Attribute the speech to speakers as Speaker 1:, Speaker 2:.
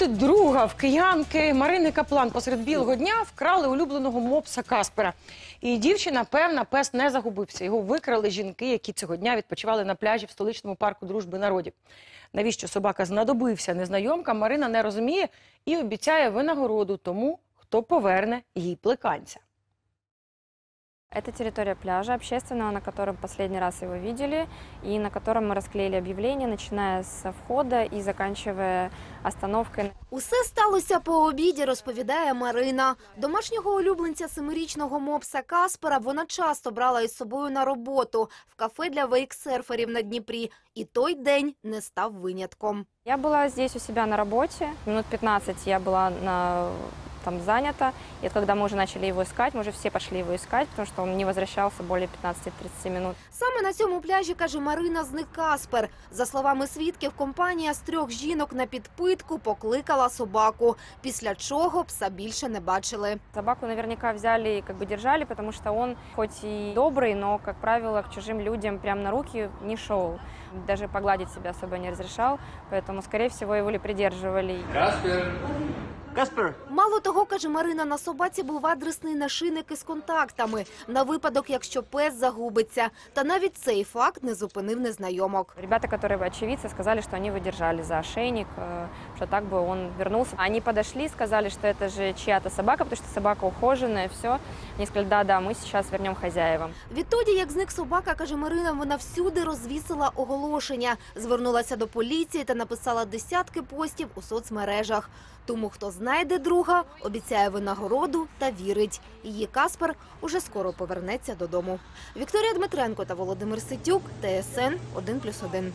Speaker 1: бути друга в киянки Марини Каплан посеред білого дня вкрали улюбленого мопса Каспера. І дівчина, певна, пес не загубився. Його викрали жінки, які цього дня відпочивали на пляжі в столичному парку дружби народів. Навіщо собака знадобився незнайомка, Марина не розуміє і обіцяє винагороду тому, хто поверне їй плеканця.
Speaker 2: Это территория пляжа общественного, на котором последний раз его видели, и на котором мы расклеили объявление, начиная с входа и заканчивая остановкой.
Speaker 3: Усе сталося по обіді, розповідає Марина. Домашнього улюбленця семирічного мопса Каспера вона часто брала із собою на роботу в кафе для вейксерферів на Дніпрі. І той день не став винятком.
Speaker 2: Я была здесь у себя на работе, минут 15 я была на, там занята, и вот когда мы уже начали его искать, мы уже все пошли его искать, потому что он не возвращался более 15-30 минут.
Speaker 3: Саме на цьому пляжі, каже Марина, зник Каспер. За словами свідків, компанія з трьох жінок на підпитку покликала собаку, після чого пса більше не бачили.
Speaker 2: Собаку наверняка взяли и как бы держали, потому что он хоть и добрый, но, как правило, к чужим людям прям на руки не шел. Даже погладить себя особо не разрешал, поэтому, скорее всего, его или придерживали.
Speaker 4: Каспер,
Speaker 3: Мало того, каже Марина, на собаці був адресний нашийник із контактами на випадок, якщо пес загубиться. Та навіть цей факт не зупинив незнайомок.
Speaker 2: Ребята, которые бы очевидцы, сказали, что они выдержали за ошейник, э, что так бы он вернулся. Они подошли, сказали, что это же чья-то собака, потому что собака ухоженная, все. Они сказали, да-да, мы сейчас вернем хозяевам.
Speaker 3: Відтоді, як зник собака, каже Марина, вона всюди розвісила оголошення, звернулася до поліції та написала десятки постів у соцмережах. Тому хто знайде друга, обіцяє винагороду та вірить. Її Каспер уже скоро повернеться додому. Вікторія Дмитренко та Володимир Ситюк, ТСН 1+,1.